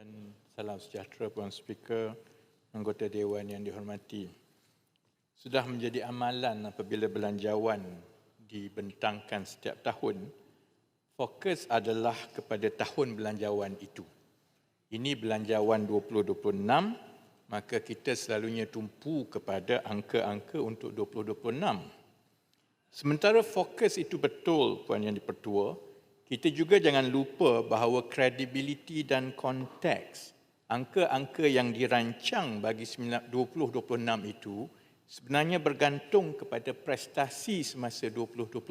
Dan salam sejahtera Puan Speaker, anggota Dewan yang dihormati. Sudah menjadi amalan apabila belanjawan dibentangkan setiap tahun, fokus adalah kepada tahun belanjawan itu. Ini belanjawan 2026, maka kita selalunya tumpu kepada angka-angka untuk 2026. Sementara fokus itu betul, Puan Yang Dipertua, kita juga jangan lupa bahawa kredibiliti dan konteks angka-angka yang dirancang bagi 2026 itu sebenarnya bergantung kepada prestasi semasa 2025.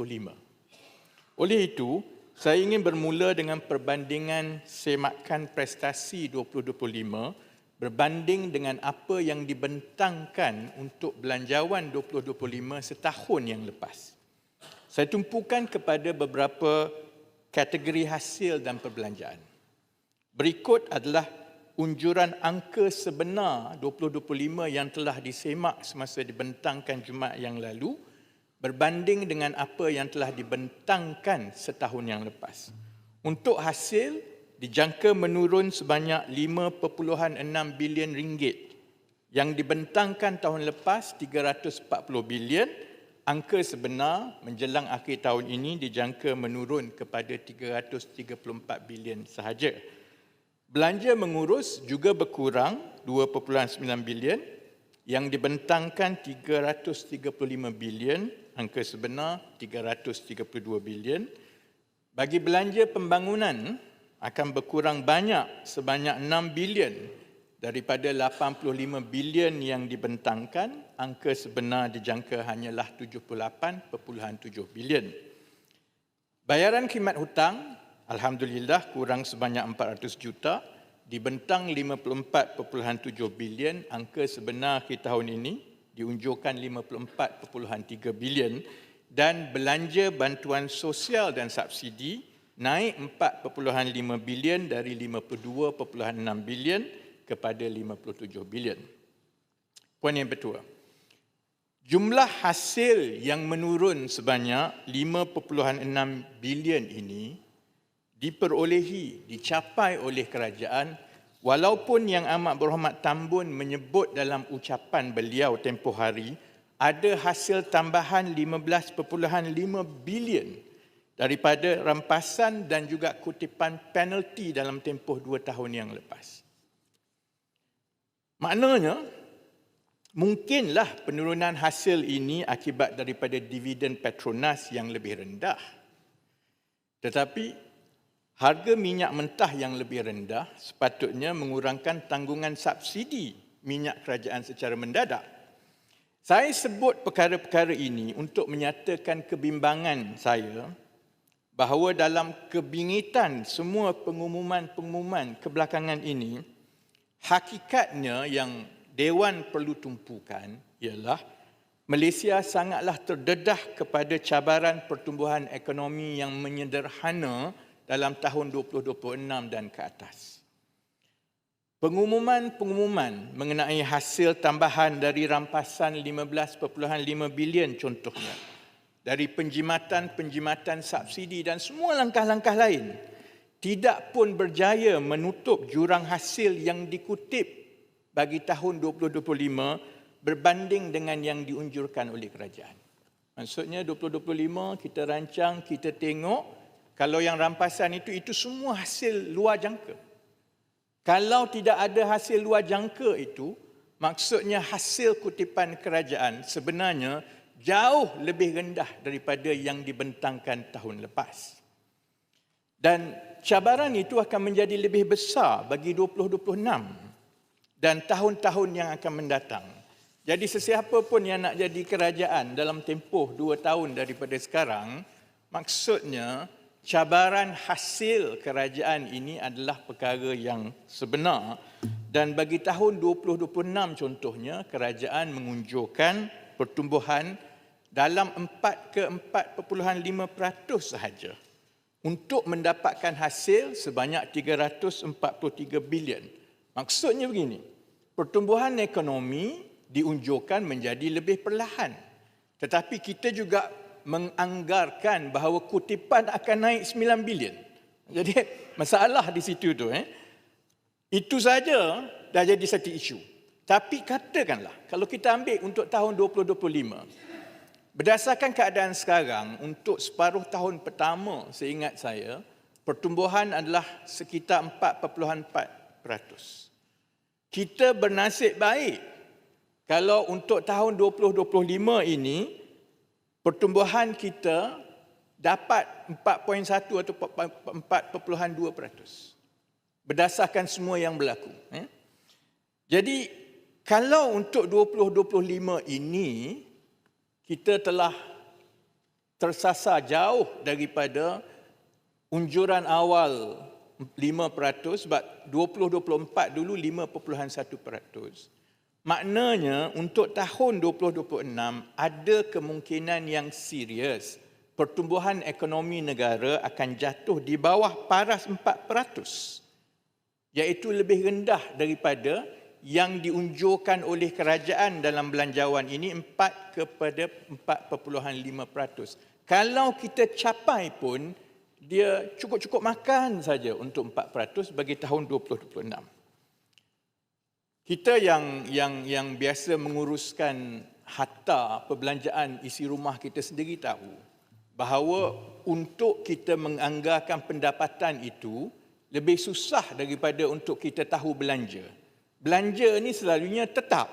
Oleh itu, saya ingin bermula dengan perbandingan semakan prestasi 2025 berbanding dengan apa yang dibentangkan untuk belanjawan 2025 setahun yang lepas. Saya tumpukan kepada beberapa kategori hasil dan perbelanjaan. Berikut adalah unjuran angka sebenar 2025 yang telah disemak semasa dibentangkan Jumaat yang lalu berbanding dengan apa yang telah dibentangkan setahun yang lepas. Untuk hasil dijangka menurun sebanyak 5.6 bilion ringgit yang dibentangkan tahun lepas 340 bilion angka sebenar menjelang akhir tahun ini dijangka menurun kepada 334 bilion sahaja. Belanja mengurus juga berkurang 2.9 bilion yang dibentangkan 335 bilion, angka sebenar 332 bilion. Bagi belanja pembangunan akan berkurang banyak sebanyak 6 bilion daripada 85 bilion yang dibentangkan, angka sebenar dijangka hanyalah 78.7 bilion. Bayaran khidmat hutang, Alhamdulillah kurang sebanyak 400 juta, dibentang 54.7 bilion, angka sebenar di tahun ini diunjurkan 54.3 bilion. Dan belanja bantuan sosial dan subsidi naik 4.5 bilion dari 52.6 bilion kepada 57 bilion. Puan yang betul. Jumlah hasil yang menurun sebanyak 5.6 bilion ini diperolehi, dicapai oleh kerajaan walaupun yang amat berhormat Tambun menyebut dalam ucapan beliau tempoh hari ada hasil tambahan 15.5 bilion daripada rampasan dan juga kutipan penalti dalam tempoh dua tahun yang lepas. Maknanya, mungkinlah penurunan hasil ini akibat daripada dividen Petronas yang lebih rendah. Tetapi, harga minyak mentah yang lebih rendah sepatutnya mengurangkan tanggungan subsidi minyak kerajaan secara mendadak. Saya sebut perkara-perkara ini untuk menyatakan kebimbangan saya bahawa dalam kebingitan semua pengumuman-pengumuman kebelakangan ini, hakikatnya yang Dewan perlu tumpukan ialah Malaysia sangatlah terdedah kepada cabaran pertumbuhan ekonomi yang menyederhana dalam tahun 2026 dan ke atas. Pengumuman-pengumuman mengenai hasil tambahan dari rampasan 15.5 bilion contohnya dari penjimatan-penjimatan subsidi dan semua langkah-langkah lain tidak pun berjaya menutup jurang hasil yang dikutip bagi tahun 2025 berbanding dengan yang diunjurkan oleh kerajaan. Maksudnya 2025 kita rancang, kita tengok kalau yang rampasan itu itu semua hasil luar jangka. Kalau tidak ada hasil luar jangka itu, maksudnya hasil kutipan kerajaan sebenarnya jauh lebih rendah daripada yang dibentangkan tahun lepas. Dan cabaran itu akan menjadi lebih besar bagi 2026 dan tahun-tahun yang akan mendatang. Jadi sesiapa pun yang nak jadi kerajaan dalam tempoh dua tahun daripada sekarang, maksudnya cabaran hasil kerajaan ini adalah perkara yang sebenar dan bagi tahun 2026 contohnya kerajaan mengunjurkan pertumbuhan dalam 4 ke 4.5% sahaja untuk mendapatkan hasil sebanyak 343 bilion. Maksudnya begini, pertumbuhan ekonomi diunjurkan menjadi lebih perlahan. Tetapi kita juga menganggarkan bahawa kutipan akan naik 9 bilion. Jadi masalah di situ tu eh. Itu saja dah jadi satu isu. Tapi katakanlah, kalau kita ambil untuk tahun 2025, berdasarkan keadaan sekarang, untuk separuh tahun pertama, seingat saya, pertumbuhan adalah sekitar 4.4%. Kita bernasib baik kalau untuk tahun 2025 ini, pertumbuhan kita dapat 4.1 atau 4.2% berdasarkan semua yang berlaku. Eh? Jadi kalau untuk 2025 ini kita telah tersasar jauh daripada unjuran awal 5% sebab 2024 dulu 5.1%. Maknanya untuk tahun 2026 ada kemungkinan yang serius pertumbuhan ekonomi negara akan jatuh di bawah paras 4% iaitu lebih rendah daripada yang diunjurkan oleh kerajaan dalam belanjawan ini 4 kepada 4.5%. Kalau kita capai pun dia cukup-cukup makan saja untuk 4% bagi tahun 2026. Kita yang yang yang biasa menguruskan harta perbelanjaan isi rumah kita sendiri tahu bahawa untuk kita menganggarkan pendapatan itu lebih susah daripada untuk kita tahu belanja. Belanja ni selalunya tetap.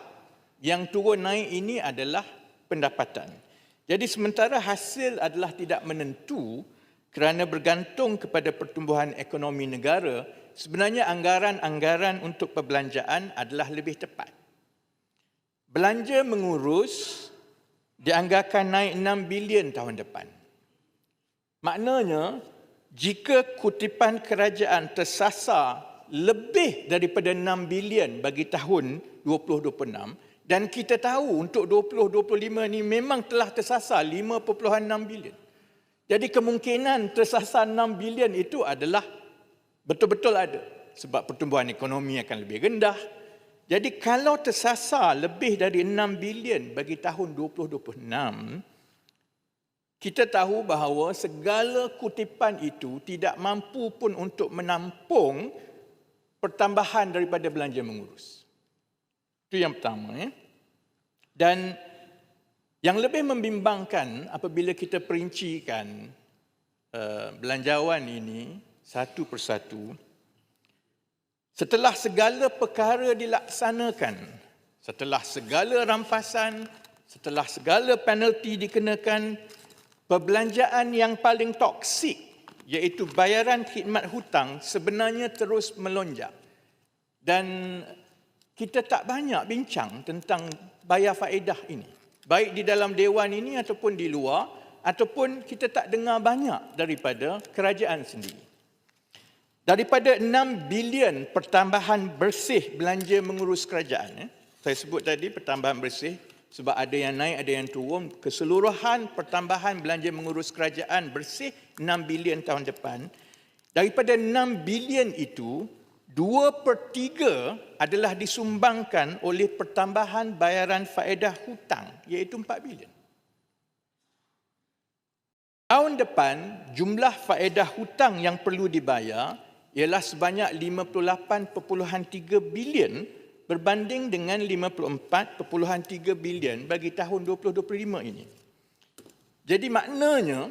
Yang turun naik ini adalah pendapatan. Jadi sementara hasil adalah tidak menentu kerana bergantung kepada pertumbuhan ekonomi negara, sebenarnya anggaran-anggaran untuk perbelanjaan adalah lebih tepat. Belanja mengurus dianggarkan naik 6 bilion tahun depan. Maknanya jika kutipan kerajaan tersasar lebih daripada 6 bilion bagi tahun 2026 dan kita tahu untuk 2025 ni memang telah tersasar 5.6 bilion. Jadi kemungkinan tersasar 6 bilion itu adalah betul-betul ada sebab pertumbuhan ekonomi akan lebih rendah. Jadi kalau tersasar lebih dari 6 bilion bagi tahun 2026, kita tahu bahawa segala kutipan itu tidak mampu pun untuk menampung pertambahan daripada belanja mengurus. Itu yang pertama. Ya. Dan yang lebih membimbangkan apabila kita perincikan uh, belanjawan ini satu persatu, setelah segala perkara dilaksanakan, setelah segala rampasan, setelah segala penalti dikenakan, Perbelanjaan yang paling toksik iaitu bayaran khidmat hutang sebenarnya terus melonjak. Dan kita tak banyak bincang tentang bayar faedah ini. Baik di dalam dewan ini ataupun di luar ataupun kita tak dengar banyak daripada kerajaan sendiri. Daripada 6 bilion pertambahan bersih belanja mengurus kerajaan, eh, saya sebut tadi pertambahan bersih sebab ada yang naik, ada yang turun. Keseluruhan pertambahan belanja mengurus kerajaan bersih 6 bilion tahun depan. Daripada 6 bilion itu, 2 per 3 adalah disumbangkan oleh pertambahan bayaran faedah hutang, iaitu 4 bilion. Tahun depan, jumlah faedah hutang yang perlu dibayar ialah sebanyak 58.3 bilion berbanding dengan 54.3 bilion bagi tahun 2025 ini. Jadi maknanya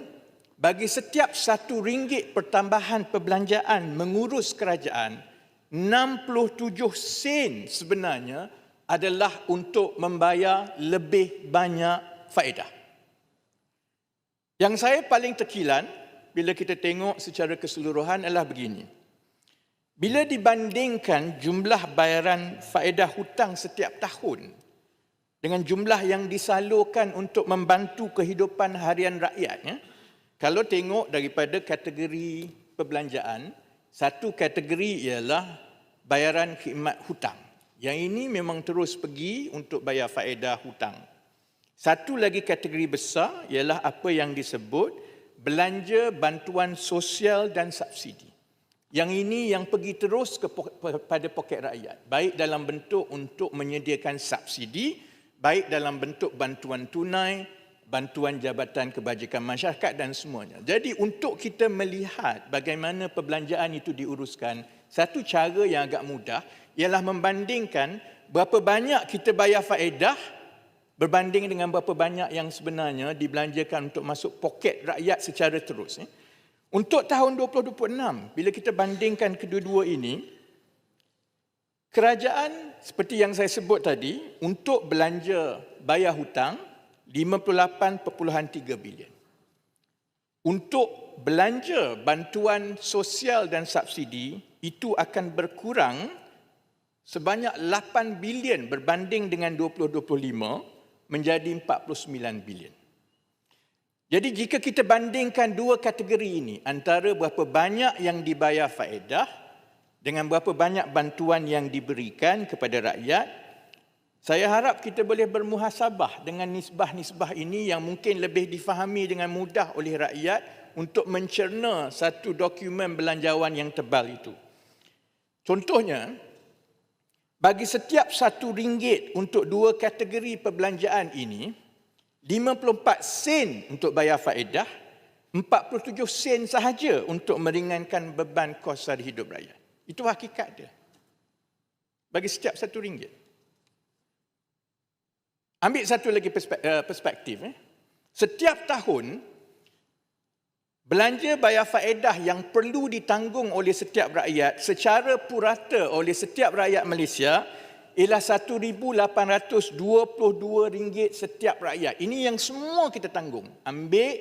bagi setiap satu ringgit pertambahan perbelanjaan mengurus kerajaan, 67 sen sebenarnya adalah untuk membayar lebih banyak faedah. Yang saya paling terkilan bila kita tengok secara keseluruhan adalah begini. Bila dibandingkan jumlah bayaran faedah hutang setiap tahun dengan jumlah yang disalurkan untuk membantu kehidupan harian rakyatnya, kalau tengok daripada kategori perbelanjaan, satu kategori ialah bayaran khidmat hutang. Yang ini memang terus pergi untuk bayar faedah hutang. Satu lagi kategori besar ialah apa yang disebut belanja bantuan sosial dan subsidi. Yang ini yang pergi terus kepada poket rakyat. Baik dalam bentuk untuk menyediakan subsidi, baik dalam bentuk bantuan tunai, bantuan jabatan kebajikan masyarakat dan semuanya. Jadi untuk kita melihat bagaimana perbelanjaan itu diuruskan Satu cara yang agak mudah ialah membandingkan berapa banyak kita bayar faedah berbanding dengan berapa banyak yang sebenarnya dibelanjakan untuk masuk poket rakyat secara terus. Eh. Untuk tahun 2026, bila kita bandingkan kedua-dua ini, kerajaan seperti yang saya sebut tadi, untuk belanja bayar hutang, 58.3 bilion. Untuk belanja bantuan sosial dan subsidi, itu akan berkurang sebanyak 8 bilion berbanding dengan 2025 menjadi 49 bilion. Jadi jika kita bandingkan dua kategori ini antara berapa banyak yang dibayar faedah dengan berapa banyak bantuan yang diberikan kepada rakyat, saya harap kita boleh bermuhasabah dengan nisbah-nisbah ini yang mungkin lebih difahami dengan mudah oleh rakyat untuk mencerna satu dokumen belanjawan yang tebal itu. Contohnya, bagi setiap satu ringgit untuk dua kategori perbelanjaan ini, 54 sen untuk bayar faedah, 47 sen sahaja untuk meringankan beban kos sehari hidup rakyat. Itu hakikat dia. Bagi setiap satu ringgit. Ambil satu lagi eh, perspektif. Eh. Setiap tahun, belanja bayar faedah yang perlu ditanggung oleh setiap rakyat secara purata oleh setiap rakyat Malaysia ialah RM1,822 setiap rakyat. Ini yang semua kita tanggung. Ambil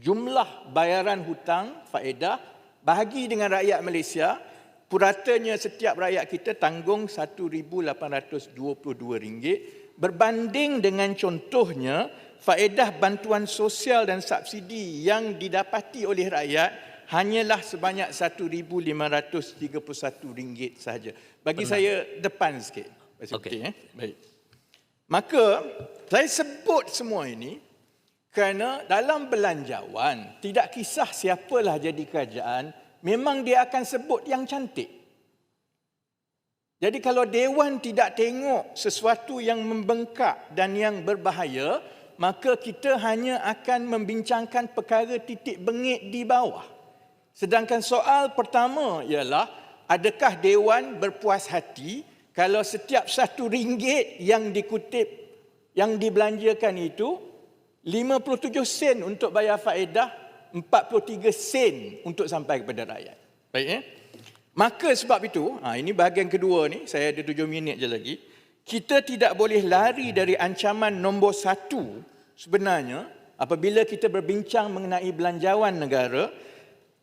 jumlah bayaran hutang faedah, bahagi dengan rakyat Malaysia, puratanya setiap rakyat kita tanggung RM1,822 berbanding dengan contohnya faedah bantuan sosial dan subsidi yang didapati oleh rakyat hanyalah sebanyak RM1,531 sahaja. Bagi Pernah. saya depan sikit. Okay. eh? Baik. Maka saya sebut semua ini kerana dalam belanjawan tidak kisah siapalah jadi kerajaan, memang dia akan sebut yang cantik. Jadi kalau dewan tidak tengok sesuatu yang membengkak dan yang berbahaya, maka kita hanya akan membincangkan perkara titik bengit di bawah. Sedangkan soal pertama ialah adakah dewan berpuas hati kalau setiap satu ringgit yang dikutip yang dibelanjakan itu 57 sen untuk bayar faedah 43 sen untuk sampai kepada rakyat. Baik ya. Maka sebab itu, ha, ini bahagian kedua ni, saya ada tujuh minit je lagi. Kita tidak boleh lari dari ancaman nombor satu sebenarnya apabila kita berbincang mengenai belanjawan negara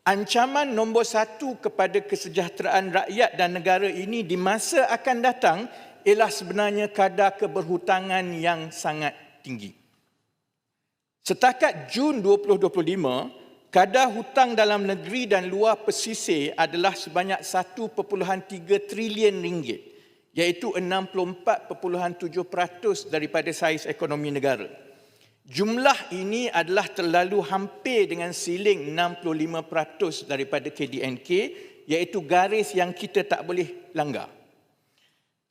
ancaman nombor satu kepada kesejahteraan rakyat dan negara ini di masa akan datang ialah sebenarnya kadar keberhutangan yang sangat tinggi. Setakat Jun 2025, kadar hutang dalam negeri dan luar pesisir adalah sebanyak 1.3 trilion ringgit iaitu 64.7% daripada saiz ekonomi negara. Jumlah ini adalah terlalu hampir dengan siling 65% daripada KDNK iaitu garis yang kita tak boleh langgar.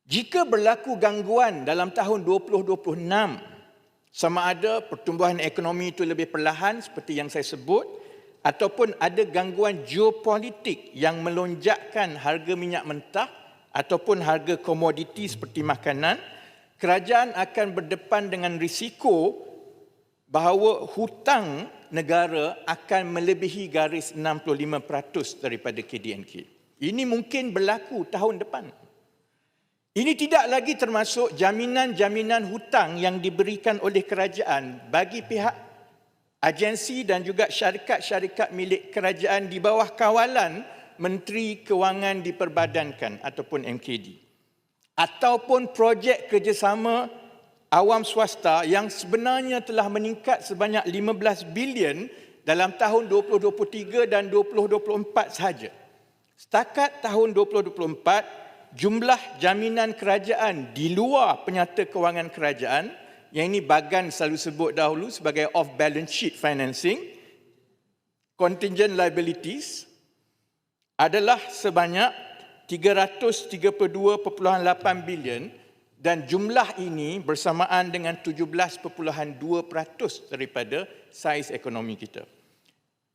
Jika berlaku gangguan dalam tahun 2026 sama ada pertumbuhan ekonomi itu lebih perlahan seperti yang saya sebut ataupun ada gangguan geopolitik yang melonjakkan harga minyak mentah ataupun harga komoditi seperti makanan, kerajaan akan berdepan dengan risiko bahawa hutang negara akan melebihi garis 65% daripada KDNK. Ini mungkin berlaku tahun depan. Ini tidak lagi termasuk jaminan-jaminan hutang yang diberikan oleh kerajaan bagi pihak agensi dan juga syarikat-syarikat milik kerajaan di bawah kawalan Menteri Kewangan diperbadankan ataupun MKD. Ataupun projek kerjasama awam swasta yang sebenarnya telah meningkat sebanyak 15 bilion dalam tahun 2023 dan 2024 sahaja. Setakat tahun 2024, jumlah jaminan kerajaan di luar penyata kewangan kerajaan, yang ini Bagan selalu sebut dahulu sebagai off-balance sheet financing, contingent liabilities, adalah sebanyak 332.8 bilion dan jumlah ini bersamaan dengan 17.2% daripada saiz ekonomi kita.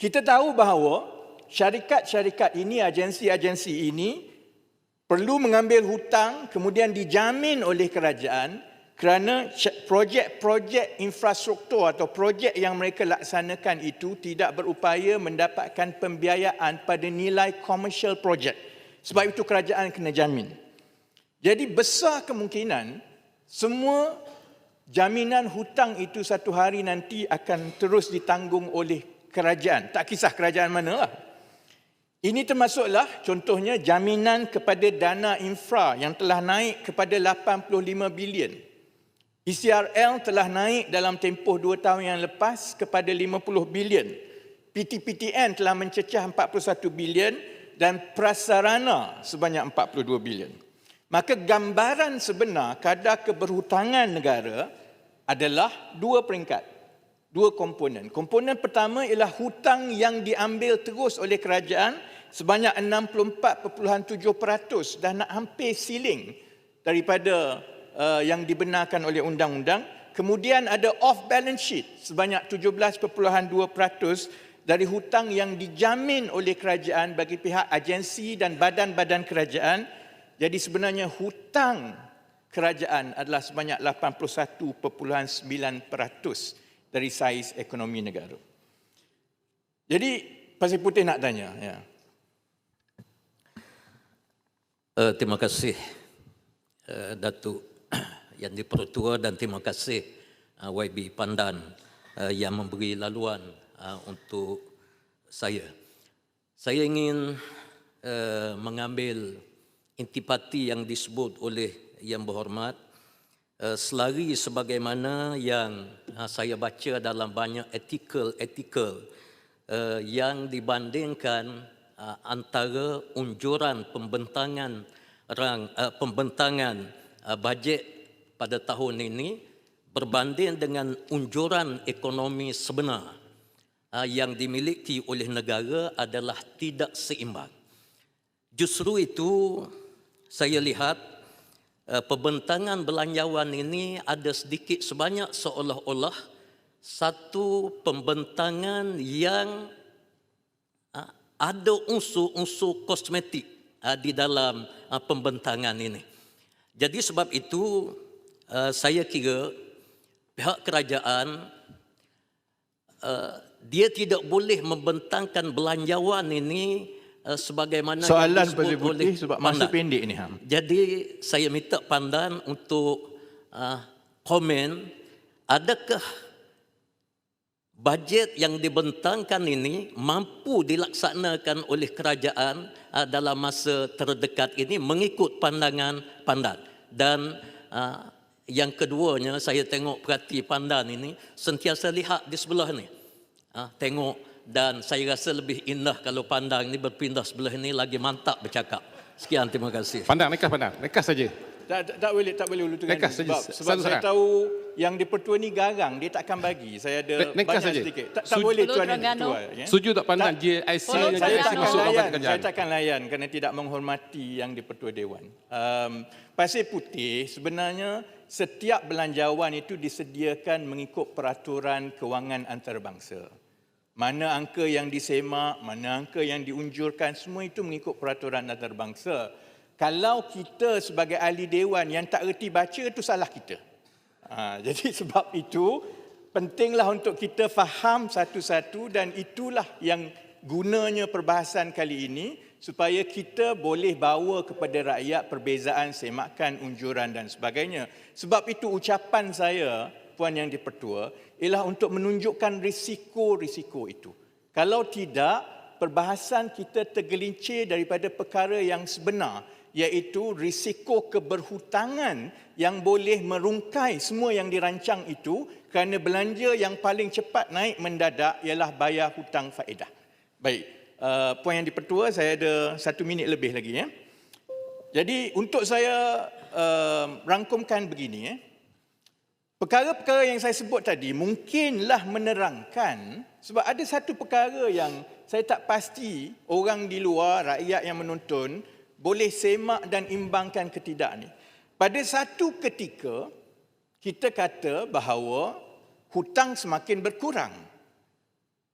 Kita tahu bahawa syarikat-syarikat ini, agensi-agensi ini perlu mengambil hutang kemudian dijamin oleh kerajaan kerana projek-projek infrastruktur atau projek yang mereka laksanakan itu tidak berupaya mendapatkan pembiayaan pada nilai commercial project. Sebab itu kerajaan kena jamin. Jadi besar kemungkinan semua jaminan hutang itu satu hari nanti akan terus ditanggung oleh kerajaan. Tak kisah kerajaan mana lah. Ini termasuklah contohnya jaminan kepada dana infra yang telah naik kepada 85 bilion. ECRL telah naik dalam tempoh dua tahun yang lepas kepada 50 bilion. PTPTN telah mencecah 41 bilion dan prasarana sebanyak 42 bilion. Maka gambaran sebenar kadar keberhutangan negara adalah dua peringkat, dua komponen. Komponen pertama ialah hutang yang diambil terus oleh kerajaan sebanyak 64.7% dah nak hampir ceiling daripada uh, yang dibenarkan oleh undang-undang. Kemudian ada off balance sheet sebanyak 17.2% dari hutang yang dijamin oleh kerajaan bagi pihak agensi dan badan-badan kerajaan jadi sebenarnya hutang kerajaan adalah sebanyak 81.9% dari saiz ekonomi negara. Jadi Pasir Putih nak tanya. Ya. Uh, terima kasih uh, Datuk Yang Dipertua dan terima kasih uh, YB Pandan uh, yang memberi laluan uh, untuk saya. Saya ingin uh, mengambil intipati yang disebut oleh yang berhormat eh, selari sebagaimana yang eh, saya baca dalam banyak artikel-artikel eh, yang dibandingkan antara unjuran pembentangan rang pembentangan bajet pada tahun ini berbanding dengan unjuran ekonomi sebenar yang dimiliki oleh negara adalah tidak seimbang. Justru itu saya lihat uh, pembentangan belanjawan ini ada sedikit sebanyak seolah-olah satu pembentangan yang uh, ada unsur-unsur kosmetik di dalam pembentangan ini. Jadi sebab itu uh, saya kira pihak kerajaan uh, dia tidak boleh membentangkan belanjawan ini uh, sebagaimana soalan Pasir Putih sebab masa pendek ni ham. Jadi saya minta pandan untuk uh, komen adakah bajet yang dibentangkan ini mampu dilaksanakan oleh kerajaan uh, dalam masa terdekat ini mengikut pandangan pandan dan uh, yang keduanya saya tengok perhati pandan ini sentiasa lihat di sebelah ni uh, tengok dan saya rasa lebih indah kalau pandang ini berpindah sebelah ini lagi mantap bercakap. Sekian terima kasih. Pandang nekas pandang. Nekas saja. Tak, tak, tak boleh tak boleh ulu tengah nekas sebab, saja. sebab saya tahu yang di pertua ni garang dia takkan bagi. Saya ada nekas banyak saja. sedikit. Tak, tak boleh tuan yang pertua. Ya? Setuju tak pandang GIC saya, saya, tak masuk layan, saya takkan layan kerana tidak menghormati yang di pertua dewan. Um, Pasir Putih sebenarnya setiap belanjawan itu disediakan mengikut peraturan kewangan antarabangsa. Mana angka yang disemak, mana angka yang diunjurkan, semua itu mengikut peraturan antarabangsa. Kalau kita sebagai ahli dewan yang tak erti baca, itu salah kita. Ha, jadi sebab itu, pentinglah untuk kita faham satu-satu dan itulah yang gunanya perbahasan kali ini supaya kita boleh bawa kepada rakyat perbezaan semakan, unjuran dan sebagainya. Sebab itu ucapan saya Puan Yang Dipertua ialah untuk menunjukkan risiko-risiko itu. Kalau tidak, perbahasan kita tergelincir daripada perkara yang sebenar iaitu risiko keberhutangan yang boleh merungkai semua yang dirancang itu kerana belanja yang paling cepat naik mendadak ialah bayar hutang faedah. Baik, uh, puan yang dipertua saya ada satu minit lebih lagi. Ya. Jadi untuk saya uh, rangkumkan begini. Ya. Perkara-perkara yang saya sebut tadi mungkinlah menerangkan sebab ada satu perkara yang saya tak pasti orang di luar, rakyat yang menonton boleh semak dan imbangkan ke tidak ni. Pada satu ketika kita kata bahawa hutang semakin berkurang.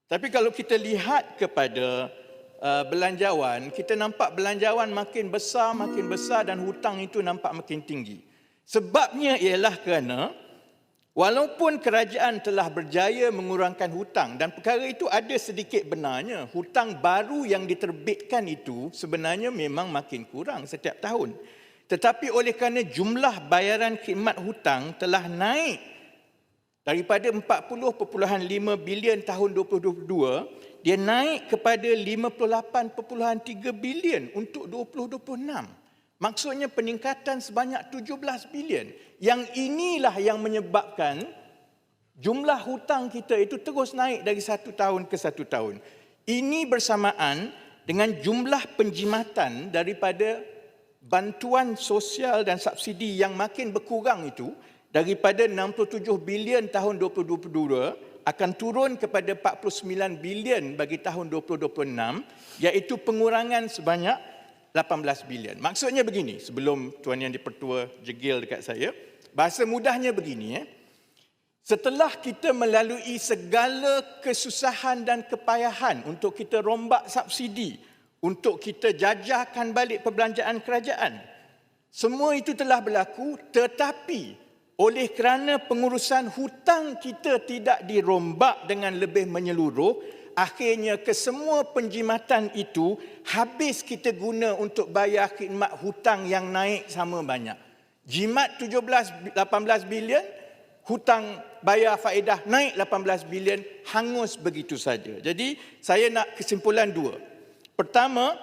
Tapi kalau kita lihat kepada uh, belanjawan, kita nampak belanjawan makin besar, makin besar dan hutang itu nampak makin tinggi. Sebabnya ialah kerana walaupun kerajaan telah berjaya mengurangkan hutang dan perkara itu ada sedikit benarnya, hutang baru yang diterbitkan itu sebenarnya memang makin kurang setiap tahun. Tetapi oleh kerana jumlah bayaran khidmat hutang telah naik daripada 40.5 bilion tahun 2022 dia naik kepada 58.3 bilion untuk 2026. Maksudnya peningkatan sebanyak 17 bilion. Yang inilah yang menyebabkan jumlah hutang kita itu terus naik dari satu tahun ke satu tahun. Ini bersamaan dengan jumlah penjimatan daripada bantuan sosial dan subsidi yang makin berkurang itu daripada 67 bilion tahun 2022 akan turun kepada 49 bilion bagi tahun 2026 iaitu pengurangan sebanyak 18 bilion. Maksudnya begini, sebelum Tuan Yang Dipertua jegil dekat saya, bahasa mudahnya begini. Eh. Setelah kita melalui segala kesusahan dan kepayahan untuk kita rombak subsidi, untuk kita jajahkan balik perbelanjaan kerajaan, semua itu telah berlaku tetapi oleh kerana pengurusan hutang kita tidak dirombak dengan lebih menyeluruh, akhirnya kesemua penjimatan itu habis kita guna untuk bayar khidmat hutang yang naik sama banyak. Jimat 17 18 bilion, hutang bayar faedah naik 18 bilion, hangus begitu saja. Jadi saya nak kesimpulan dua. Pertama,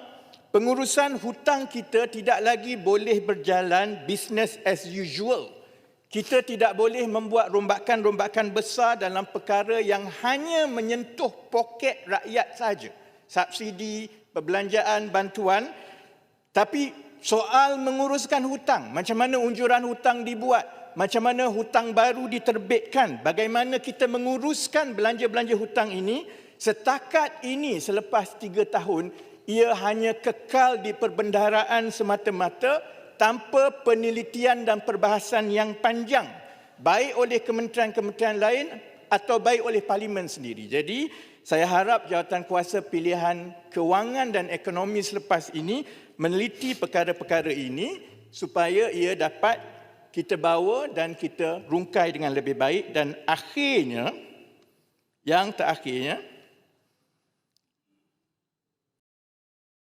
pengurusan hutang kita tidak lagi boleh berjalan business as usual. Kita tidak boleh membuat rombakan-rombakan besar dalam perkara yang hanya menyentuh poket rakyat saja. Subsidi, perbelanjaan, bantuan. Tapi soal menguruskan hutang, macam mana unjuran hutang dibuat, macam mana hutang baru diterbitkan, bagaimana kita menguruskan belanja-belanja hutang ini, setakat ini selepas tiga tahun, ia hanya kekal di perbendaharaan semata-mata tanpa penelitian dan perbahasan yang panjang baik oleh kementerian-kementerian lain atau baik oleh parlimen sendiri. Jadi saya harap jawatan kuasa pilihan kewangan dan ekonomi selepas ini meneliti perkara-perkara ini supaya ia dapat kita bawa dan kita rungkai dengan lebih baik dan akhirnya yang terakhirnya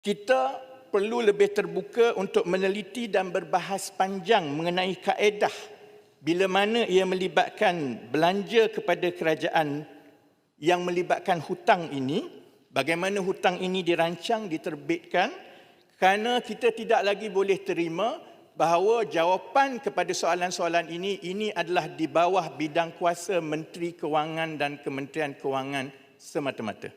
kita perlu lebih terbuka untuk meneliti dan berbahas panjang mengenai kaedah bila mana ia melibatkan belanja kepada kerajaan yang melibatkan hutang ini, bagaimana hutang ini dirancang, diterbitkan, kerana kita tidak lagi boleh terima bahawa jawapan kepada soalan-soalan ini, ini adalah di bawah bidang kuasa Menteri Kewangan dan Kementerian Kewangan semata-mata.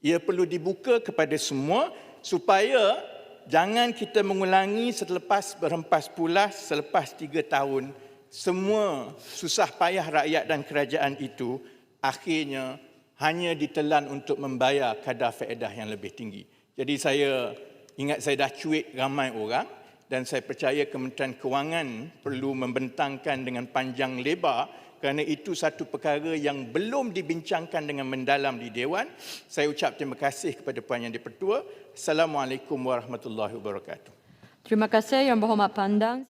Ia perlu dibuka kepada semua supaya jangan kita mengulangi selepas berhempas pulas selepas tiga tahun semua susah payah rakyat dan kerajaan itu akhirnya hanya ditelan untuk membayar kadar faedah yang lebih tinggi. Jadi saya ingat saya dah cuit ramai orang dan saya percaya Kementerian Kewangan perlu membentangkan dengan panjang lebar kerana itu satu perkara yang belum dibincangkan dengan mendalam di Dewan. Saya ucap terima kasih kepada Puan Yang Dipertua. Assalamualaikum warahmatullahi wabarakatuh. Terima kasih Yang Berhormat Pandang.